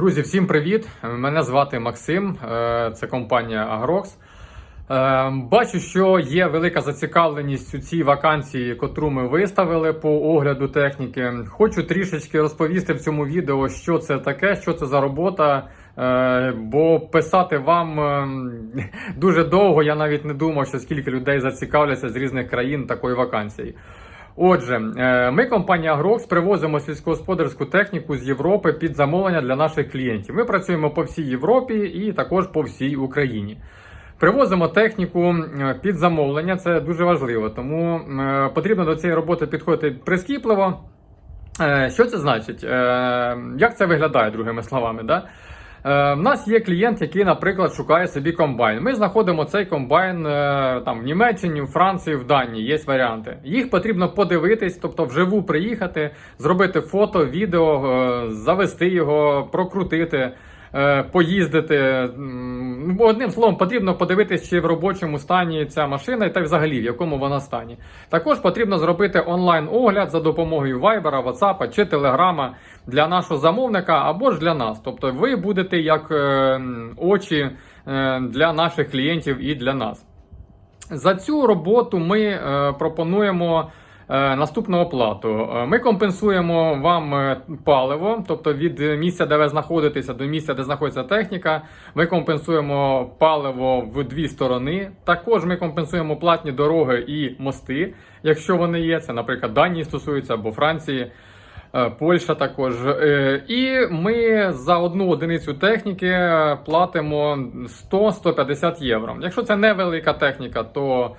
Друзі, всім привіт! Мене звати Максим, е, це компанія Agrox. Е, Бачу, що є велика зацікавленість у цій вакансії, котру ми виставили по огляду техніки. Хочу трішечки розповісти в цьому відео, що це таке, що це за робота. Е, Бо писати вам дуже довго. Я навіть не думав, що скільки людей зацікавляться з різних країн такої вакансії. Отже, е, ми, компанія Agrox, привозимо сільськогосподарську техніку з Європи під замовлення для наших клієнтів. Ми працюємо по всій Європі і також по всій Україні. Привозимо техніку е, під замовлення, це дуже важливо, тому е, потрібно до цієї роботи підходити прискіпливо. Що це значить? Як це виглядає, другими словами? Да? Е, В нас є клієнт, який, наприклад, шукає собі комбайн. Ми знаходимо цей комбайн е, там в Німеччині, в Франції, в Данії. Є варіанти. Їх потрібно подивитись, тобто вживу приїхати, зробити фото, відео, е, завести його, прокрутити. Е, Поїздити ну, одним словом, потрібно подивитись, чи в робочому стані ця машина, і взагалі в якому вона стані. Також потрібно зробити онлайн-огляд за допомогою Viber, WhatsApp чи Telegram для нашого замовника або ж для нас. Тобто ви будете як е, очі е, для наших клієнтів і для нас. За цю роботу ми пропонуємо наступну оплату. Е, Ми компенсуємо вам е, паливо, тобто від місця, де ви знаходитеся, до місця, де знаходиться техніка. Ми компенсуємо паливо в дві сторони. Також ми компенсуємо платні дороги і мости, якщо вони є. Це, наприклад, Данії стосується або Франції. Е, Польща також. Е, І ми за одну одиницю техніки платимо 100-150 євро. Якщо це невелика техніка, то е,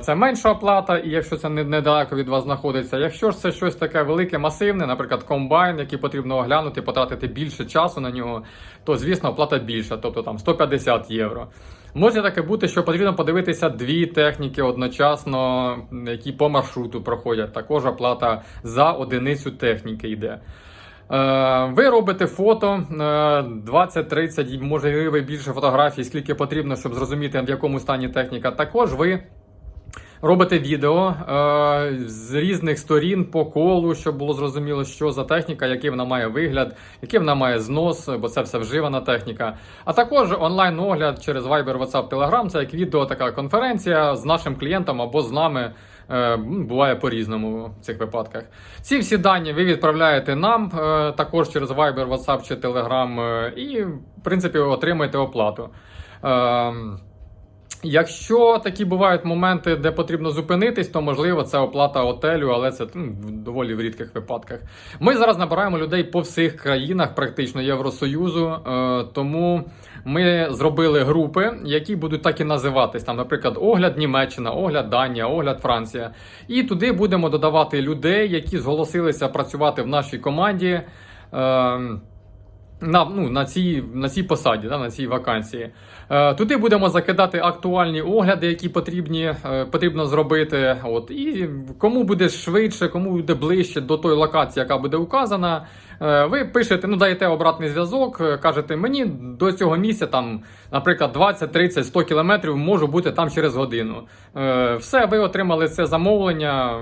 це менша оплата, і якщо це недалеко від вас знаходиться. Якщо ж це щось таке велике, масивне, наприклад, комбайн, який потрібно оглянути, потратити більше часу на нього, то звісно оплата більша, тобто там 150 євро. Може таке бути, що потрібно подивитися дві техніки одночасно, які по маршруту проходять. Також оплата за одиницю техніки йде. Е, Ви робите фото е, 20-30, може і більше фотографій, скільки потрібно, щоб зрозуміти, в якому стані техніка. Також ви робите відео е, з різних сторін по колу, щоб було зрозуміло, що за техніка, який вона має вигляд, який вона має знос, бо це все вживана техніка. А також онлайн-огляд через Viber, WhatsApp, Telegram. Це як відео, така конференція з нашим клієнтом або з нами. Е, Буває по-різному в цих випадках. Ці всі дані ви відправляєте нам е, також через Viber, WhatsApp чи Telegram, е, і, в принципі, отримаєте оплату. Ем, Якщо такі бувають моменти, де потрібно зупинитись, то можливо це оплата готелю, але це ну, в доволі в рідких випадках. Ми зараз набираємо людей по всіх країнах, практично Євросоюзу, е, тому ми зробили групи, які будуть так і називатись. Там, наприклад, огляд Німеччина, огляд Данія, огляд Франція. І туди будемо додавати людей, які зголосилися працювати в нашій команді. Е, на, ну, на, цій, на цій посаді, да, на цій вакансії. Е, туди будемо закидати актуальні огляди, які потрібні, е, потрібно зробити. От, і кому буде швидше, кому буде ближче до тої локації, яка буде указана. е, ви пишете, ну даєте обратний зв'язок, е, кажете, мені до цього місця, там, наприклад, 20, 30, 100 кілометрів можу бути там через годину. Е, все, ви отримали це замовлення,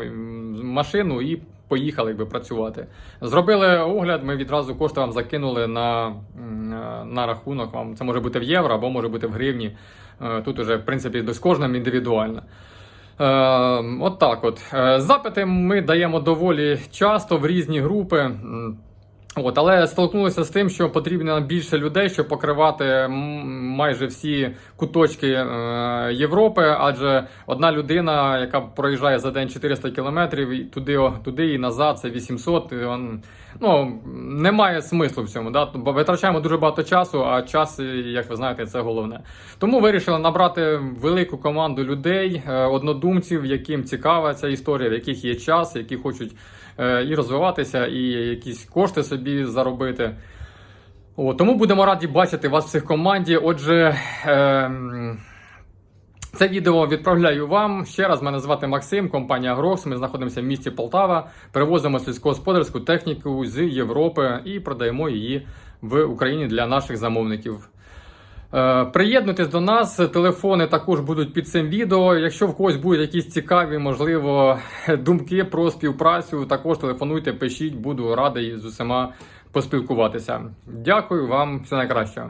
машину і поїхали якби, працювати. Зробили огляд, ми відразу кошти вам закинули на, на рахунок. Вам це може бути в євро або може бути в гривні. Е, Тут уже, в принципі, з кожним індивідуально. Е, от так от. Е, Запити ми даємо доволі часто в різні групи. От, але столкнулися з тим, що потрібно більше людей, щоб покривати майже всі куточки е, Європи. Адже одна людина, яка проїжджає за день 400 кілометрів, туди, туди і назад, це 800. і он, ну, немає смислу в цьому. Да? Витрачаємо дуже багато часу, а час, як ви знаєте, це головне. Тому вирішили набрати велику команду людей, е, однодумців, яким цікава ця історія, в яких є час, які хочуть е, і розвиватися, і якісь кошти собі заробити. О, тому будемо раді бачити вас в цих команді. Отже, е це відео відправляю вам. Ще раз мене звати Максим, компанія Грокс. Ми знаходимося в місті Полтава, перевозимо сільськогосподарську техніку з Європи і продаємо її в Україні для наших замовників. Е, Приєднуйтесь до нас, телефони також будуть під цим відео. Якщо в когось будуть якісь цікаві, можливо, думки про співпрацю, також телефонуйте, пишіть, буду радий з усіма поспілкуватися. Дякую вам, все найкраще.